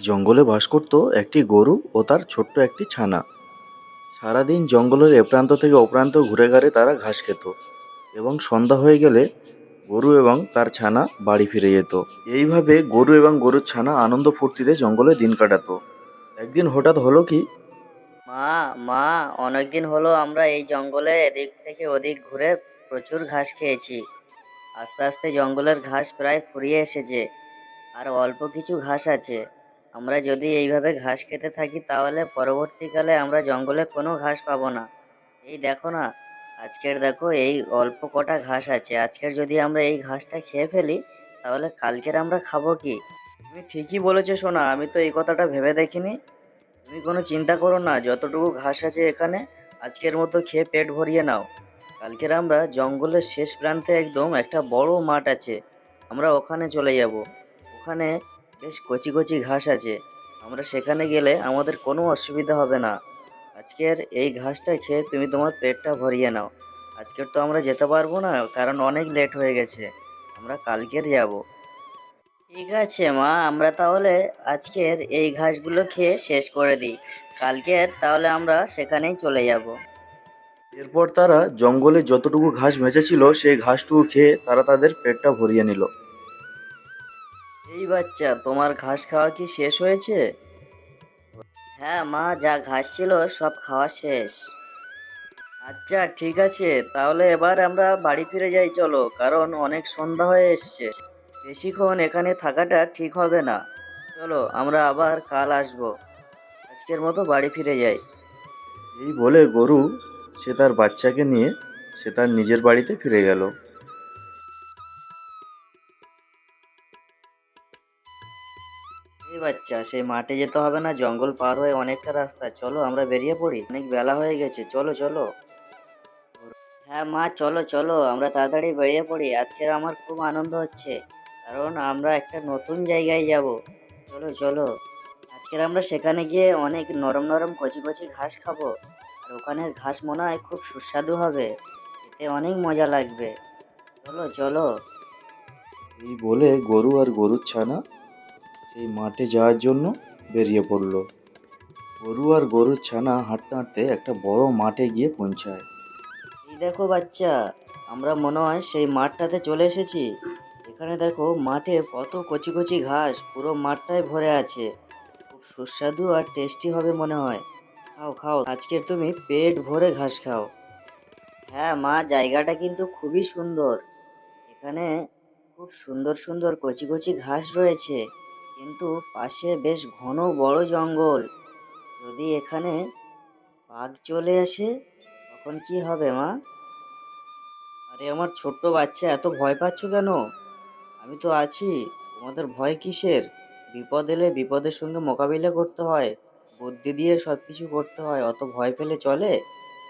জঙ্গলে বাস করত একটি গরু ও তার ছোট্ট একটি ছানা। সারাদিন জঙ্গলের এ প্রান্ত থেকে ও প্রান্ত ঘুরে ঘাড়ে তারা ঘাস খেত এবং সন্ধ্যা হয়ে গেলে গরু এবং তার ছানা বাড়ি ফিরে যেত। এইভাবে গরু এবং গরুর ছানা আনন্দ ফুর্তিতে জঙ্গলে দিন কাটাতো। একদিন হঠাৎ হলো কি, মা মা, অনেকদিন হলো আমরা এই জঙ্গলে এদিক থেকে ওদিক ঘুরে প্রচুর ঘাস খেয়েছি। আস্তে আস্তে জঙ্গলের ঘাস প্রায় ফুরিয়ে এসেছে। আর অল্প কিছু ঘাস আছে। আমরা যদি এইভাবে ঘাস খেতে থাকি, তাহলে পরবর্তীকালে আমরা জঙ্গলে কোনো ঘাস পাবো না। এই দেখো না, আজকের দেখো এই অল্প কটা ঘাস আছে। আজকের যদি আমরা এই ঘাসটা খেয়ে ফেলি, তাহলে কালকের আমরা খাব কি? তুমি ঠিকই বলেছ সোনা, আমি তো এই কথাটা ভেবে দেখিনি। তুমি কোনো চিন্তা করো না, যতটুকু ঘাস আছে এখানে, আজকের মতো খেয়ে পেট ভরিয়ে নাও। কালকের আমরা জঙ্গলের শেষ প্রান্তে একদম একটা বড় মাঠ আছে, আমরা ওখানে চলে যাব। ওখানে বেশ কচি কচি ঘাস আছে। আমরা সেখানে গেলে আমাদের কোনো অসুবিধা হবে না। আজকের এই ঘাসটা খেয়ে তুমি তোমার পেটটা ভরিয়ে নাও। আজকের তো আমরা যেতে পারব না, কারণ অনেক লেট হয়ে গেছে। আমরা কালকের যাব। ঠিক আছে, মা। আমরা তাহলে আজকের এই ঘাসগুলো খেয়ে শেষ করে দিই। কালকের তাহলে আমরা সেখানেই চলে যাব। এরপর তারা জঙ্গলে যতটুকু ঘাস বেঁচেছিল সেই ঘাসটুকু খেয়ে তারা তাদের পেটটা ভরিয়ে নিল। বাচ্চা, তোমার ঘাস খাওয়া কি শেষ হয়েছে? হ্যাঁ মা, যা ঘাস ছিল সব খাওয়া শেষ। আচ্ছা ঠিক আছে, তাহলে এবার আমরা বাড়ি ফিরে যাই, চলো, কারণ অনেক সন্ধ্যা হয়ে এসছে। বেশিক্ষণ এখানে থাকাটা ঠিক হবে না। চলো, আমরা আবার কাল আসব। আজকের মতো বাড়ি ফিরে যাই। এই বলে গরু, সে তার বাচ্চাকে নিয়ে, সে তার নিজের বাড়িতে ফিরে গেল। এই বাচ্চা, সেই মাঠে যেতে হবে না, জঙ্গল পার হয়ে অনেকটা রাস্তা। চলো, আমরা বেরিয়ে পড়ি। অনেক বেলা হয়ে গেছে। চলো চলো। হ্যাঁ মা, চলো চলো। আমরা তাড়াতাড়ি বেরিয়ে পড়ি। আজকের আমার খুব আনন্দ হচ্ছে। কারণ আমরা একটা নতুন জায়গায় যাব। চলো চলো। আজকের আমরা সেখানে গিয়ে অনেক নরম নরম কচি কচি ঘাস খাব। আর ওখানের ঘাস মনে হয় খুব সুস্বাদু হবে। এতে অনেক মজা লাগবে। চলো চলো। এই বলে গরু আর গরুর ছানা সেই মাঠে যাওয়ার জন্য বেরিয়ে পড়ল। গরু আর গরুর ছানা হাঁটতে হাঁটতে একটা বড় মাঠে গিয়ে পৌঁছায়। এই দেখো বাচ্চা, আমরা মনে হয় সেই মাঠটাতে চলে এসেছি। এখানে দেখো মাঠে কত কচি কচি ঘাস, পুরো মাঠটাই ভরে আছে। খুব সুস্বাদু আর টেস্টি হবে মনে হয়। খাও খাও আজকের তুমি পেট ভরে ঘাস খাও। হ্যাঁ মা, জায়গাটা কিন্তু খুবই সুন্দর। এখানে খুব সুন্দর সুন্দর কচি কচি ঘাস রয়েছে। কিন্তু পাশে বেশ ঘন বড় জঙ্গল। যদি এখানে বাঘ চলে আসে, তখন কি হবে মা? আরে, আমার ছোট্ট বাচ্চা, এত ভয় পাচ্ছ কেন? আমি তো আছি। তোমাদের ভয় কিসের? বিপদ এলে বিপদের সঙ্গে মোকাবিলা করতে হয়। বুদ্ধি দিয়ে সব কিছু করতে হয়। অত ভয় পেলে চলে?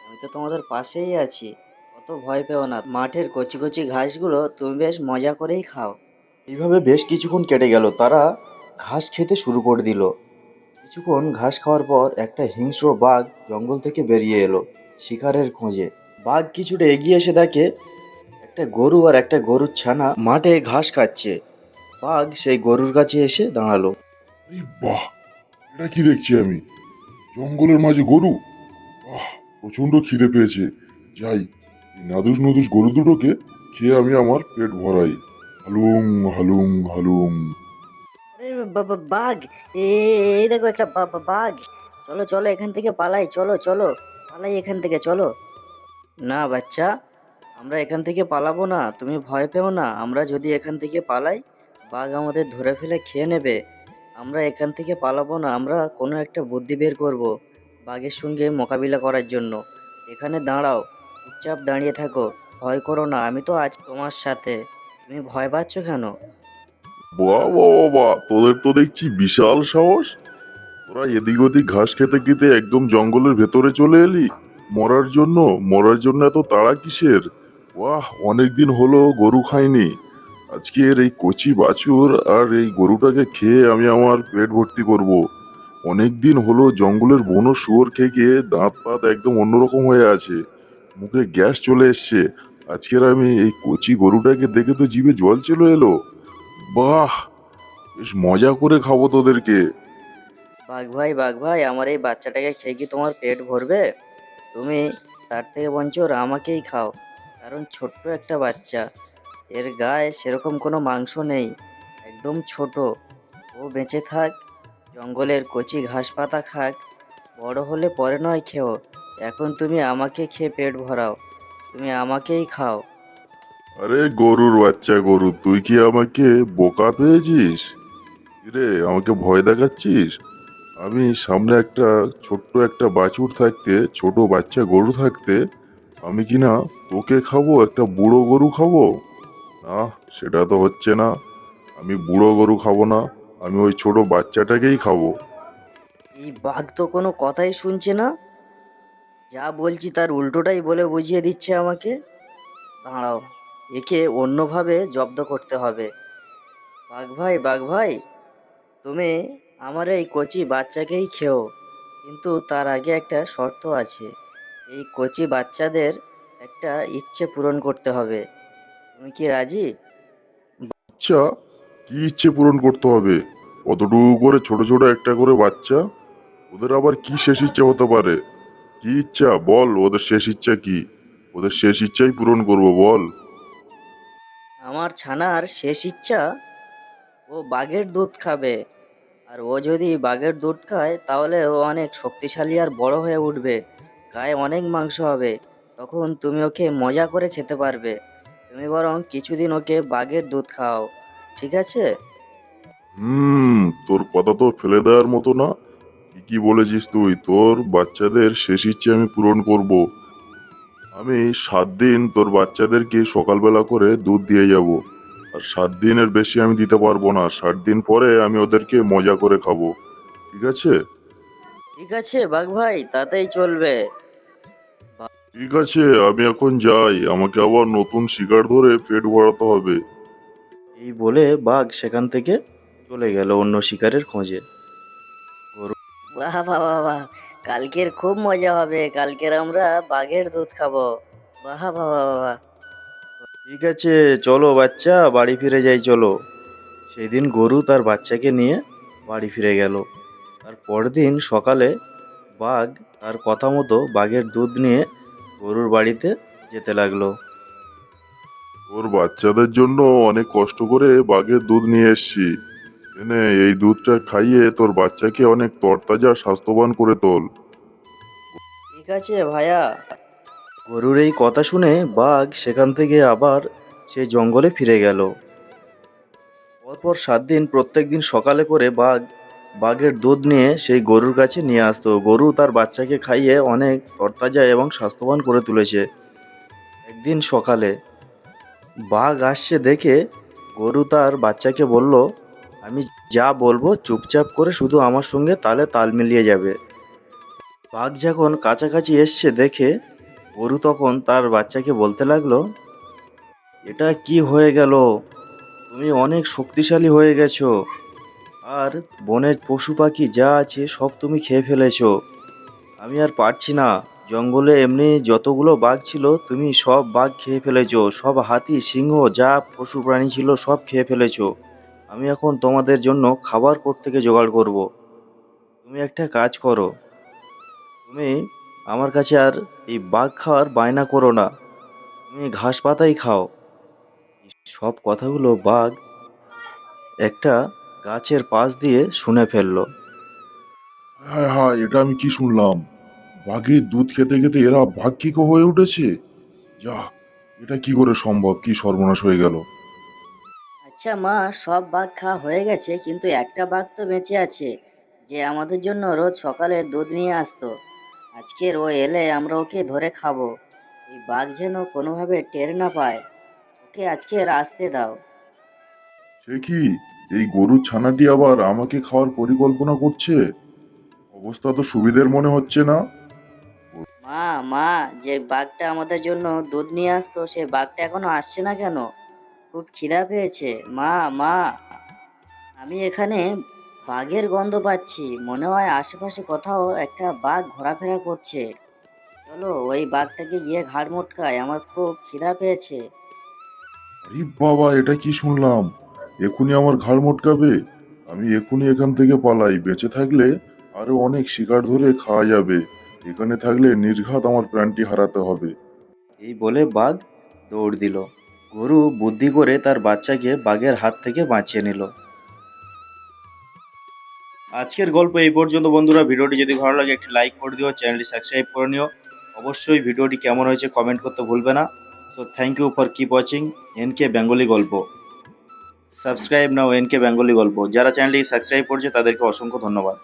আমি তো তোমাদের পাশেই আছি। অত ভয় পেও না। মাঠের কচি কচি ঘাসগুলো তুমি বেশ মজা করেই খাও। এইভাবে বেশ কিছুক্ষণ কেটে গেল। তারা ঘাস খেতে শুরু করে দিল। কিছুক্ষণ ঘাস খাওয়ার পর একটা হিংস্র বাঘ জঙ্গল থেকে বেরিয়ে এলো শিকারের খোঁজে। বাঘ কিছুটা এগিয়ে এসে দেখে, একটা গরু আর একটা গরুর ছানা মাঠে ঘাস খাচ্ছে। বাঘ সেই গরুর কাছে এসে দাঁড়াল। বাহ, এটা কি দেখছি আমি? জঙ্গলের মাঝে গরু? প্রচণ্ড খিদে পেয়েছে। যাই নাদুস নদুস গরু দুটোকে খেয়ে আমি আমার পেট ভরাই। হালুম হালুম হালুম। বাঘ। এই দেখো একটা বাঘ। চলো চলো, এখান থেকে পালাই, চলো চলো। পালাই এখান থেকে, চলো। না, বাচ্চা, আমরা এখান থেকে পালাবো না, তুমি ভয় পেও না। আমরা যদি এখান থেকে পালাই, বাঘ আমাদের ধরে ফেলে খেয়ে নেবে। আমরা এখান থেকে পালাবো না, আমরা কোনো একটা বুদ্ধি বের করব বাঘের সঙ্গে মোকাবিলা করার জন্য। এখানে দাঁড়াও, চুপচাপ দাঁড়িয়ে থাকো, ভয় করো না, আমি তো আজ তোমার সাথে। তুমি ভয় পাচ্ছ কেন? বাহ, বাহ তোদের তো দেখছি বিশাল সাহস। তোরা এদিক ওদিক ঘাস খেতে খেতে একদম জঙ্গলের ভেতরে চলে এলি। মরার জন্য মরার জন্য এত তাড়া কিসের? বাহ অনেকদিন হলো গরু খাইনি। আজকের এই কচি বাছুর আর এই গরুটাকে খেয়ে আমি আমার পেট ভর্তি করব। অনেক দিন হলো জঙ্গলের বনো শুয়োর খেয়ে খেয়ে দাঁত পাত একদম অন্যরকম হয়ে আছে। মুখে গ্যাস চলে এসছে। আজকের আমি এই কচি গরুটাকে দেখে তো জিভে জল চলে এলো। বাহ, বেশ মজা করে খাব তোদেরকে। বাঘ ভাই বাঘ ভাই, আমার এই বাচ্চাটাকে খেয়ে কি তোমার পেট ভরবে? তুমি তার থেকে বঞ্চ আমাকেই খাও। কারণ ছোট্ট একটা বাচ্চা, এর গায়ে সেরকম কোনো মাংস নেই, একদম ছোট। ও বেঁচে থাক, জঙ্গলের কচি ঘাস পাতা খাক, বড় হলে পরে নয় খেও। এখন তুমি আমাকে খেয়ে পেট ভরাও, তুমি আমাকেই খাও। আরে গরুর বাচ্চা গরু, তুই কি আমাকে বোকা পেয়েছিস? রে আমাকে ভয় দেখাচ্ছিস? আমি সামনে একটা ছোট্ট একটা বাছুর থাকতে, ছোট বাচ্চা গরু থাকতে, আমি কি না তোকে খাব, একটা বুড়ো গরু খাব? না, সেটা তো হচ্ছে না। আমি বুড়ো গরু খাব না, আমি ওই ছোট বাচ্চাটাকেই খাব। এই বাঘ তো কোনো কথাই শুনছে না। যা বলছি তার উল্টোটাই বলে বুঝিয়ে দিচ্ছে আমাকে। দাঁড়াও। একে অন্যভাবে জব্দ করতে হবে। বাঘ ভাই বাঘ ভাই, তুমি আমার এই কচি বাচ্চাকেই খেও, কিন্তু তার আগে একটা শর্ত আছে। এই কচি বাচ্চাদের একটা ইচ্ছে পূরণ করতে হবে। তুমি কি রাজি? আচ্ছা কি ইচ্ছে পূরণ করতে হবে? অতটুকু করে ছোট ছোট একটা করে বাচ্চা? ওদের আবার কি শেষ ইচ্ছা হতে পারে? কি ইচ্ছা? বল, ওদের শেষ ইচ্ছা কি? ওদের শেষ ইচ্ছাই পূরণ করব, বল। আমার ছানার শেষ ইচ্ছা, ও বাঘের দুধ খাবে। আর ও যদি বাঘের দুধ খায়, তাহলে ও অনেক শক্তিশালী আর বড় হয়ে উঠবে। গায়ে অনেক মাংস হবে। তখন তুমি ওকে মজা করে খেতে পারবে। তুমি বরং কিছুদিন ওকে বাঘের দুধ খাও ঠিক আছে? হুম, তোর কথা তো ফেলে দেওয়ার মতো না। কি বলেছিস তুই, তোর বাচ্চাদের শেষ ইচ্ছে আমি পূরণ করব। আমি সাত দিন তোর বাচ্চাদেরকে সকালবেলা করে দুধ দিয়ে যাব। আর সাত দিনের বেশি আমি দিতে পারব না। ষাট দিন পরে আমি ওদেরকে মজা করে খাব। ঠিক আছে? ঠিক আছে বাঘ ভাই তাতেই চলবে। ঠিক আছে আমি এখন যাই। আমাকে আবার নতুন শিকার ধরে পেট ভরাতে হবে। এই বলে বাঘ সেখান থেকে চলে গেল অন্য শিকারের খোঁজে। বাহ বাহ বাহ বাহ। কালকের খুব মজা হবে কালকের আমরা বাঘের দুধ খাব। বাহ বাহ বাহ বাহ ঠিক আছে চলো বাচ্চা বাড়ি ফিরে যাই চলো। সেই দিন গরু তার বাচ্চাকে নিয়ে বাড়ি ফিরে গেল। তার পরদিন সকালে বাঘ তার কথা মতো বাঘের দুধ নিয়ে গরুর বাড়িতে যেতে লাগল। ওর বাচ্চাদের জন্য অনেক কষ্ট করে বাঘের দুধ নিয়ে এসছি। এনে এই দুধটা খাইয়ে তোর বাচ্চাকে অনেক তরতাজা স্বাস্থ্যবান করে তোল। ঠিক আছে ভাইয়া। গরুর এই কথা শুনে বাঘ সেখান থেকে আবার সেই জঙ্গলে ফিরে গেল। পরপর সাত দিন প্রত্যেক দিন সকালে করে বাঘ বাঘের দুধ নিয়ে সেই গরুর কাছে নিয়ে আসতো। গরু তার বাচ্চাকে খাইয়ে অনেক তরতাজা এবং স্বাস্থ্যবান করে তুলেছে একদিন সকালে। বাঘ আসছে দেখে গরু তার বাচ্চাকে বলল আমি যা বলব চুপচাপ করে শুধু আমার সঙ্গে তালে তাল মিলিয়ে যাবে। বাঘ যখন কাছাকাছি এসছে দেখে গরু তখন তার বাচ্চাকে বলতে লাগল, এটা কি হয়ে গেল? তুমি অনেক শক্তিশালী হয়ে গেছো। আর বনের পশু পাখি যা আছে সব তুমি খেয়ে ফেলেছো। আমি আর পারছি না। জঙ্গলে এমনি যতগুলো বাঘ ছিল, তুমি সব বাঘ খেয়ে ফেলেছো। সব হাতি, সিংহ যা পশু, প্রাণী ছিল, সব খেয়ে ফেলেছো। আমি এখন তোমাদের জন্য খাবার কোথ থেকে জোগাড় করব। তুমি একটা কাজ করো। তুমি আমার কাছে আর এই বাঘ খাওয়ার বায়না করো না। তুমি ঘাস পাতাই খাও। সব কথাগুলো বাঘ একটা গাছের পাশ দিয়ে শুনে ফেলল। হ্যাঁ হ্যাঁ এটা আমি কি শুনলাম? বাঘের দুধ খেতে খেতে এরা বাঘ কি হয়ে উঠেছে? যা এটা কি করে সম্ভব? কি সর্বনাশ হয়ে গেল। আচ্ছা মা সব বাঘ খাওয়া হয়ে গেছে কিন্তু একটা বাঘ তো বেঁচে আছে যে আমাদের জন্য রোজ সকালে দুধ নিয়ে আসতো। আজকের ও এলে আমরা ওকে ধরে খাব। এই বাঘ যেন কোনোভাবে টের না পায়। ওকে আজকে আসতে দাও। সে কি? এই গরুর ছানাটি আবার আমাকে খাওয়ার পরিকল্পনা করছে? অবস্থা তো সুবিধের মনে হচ্ছে না। মা মা যে বাঘটা আমাদের জন্য দুধ নিয়ে আসতো সে বাঘটা এখনও আসছে না কেন? খুব খিদা পেয়েছে। মা মা। আমি এখানে বাঘের গন্ধ পাচ্ছি। মনে হয় আশেপাশে কোথাও একটা বাঘ ঘোরাফেরা করছে। চলো ওই বাঘটাকে গিয়ে ঘাড় মোটকায়। আমার খুব খিদা পেয়েছে। আরে বাবা এটা কি শুনলাম? এখনই আমার ঘাড় মটকাবে? আমি এখনই এখান থেকে পালাই। বেঁচে থাকলে আরও অনেক শিকার ধরে খাওয়া যাবে। এখানে থাকলে নির্ঘাত আমার প্রাণটি হারাতে হবে। এই বলে বাঘ দৌড় দিল। গরু বুদ্ধি করে তার বাচ্চাকে বাঘের হাত থেকে বাঁচিয়ে নিল। আজকের গল্প এই পর্যন্ত, বন্ধুরা। ভিডিওটি যদি ভালো লাগে, একটি লাইক করে দিও, চ্যানেলটি সাবস্ক্রাইব করে নিও। অবশ্যই ভিডিওটি কেমন হয়েছে কমেন্ট করতে ভুলবে না। So thank you for keep watching N K Bengali Golpo subscribe now N K Bengali Golpo যারা চ্যানেলটি সাবস্ক্রাইব করছে, তাদেরকে অসংখ্য ধন্যবাদ।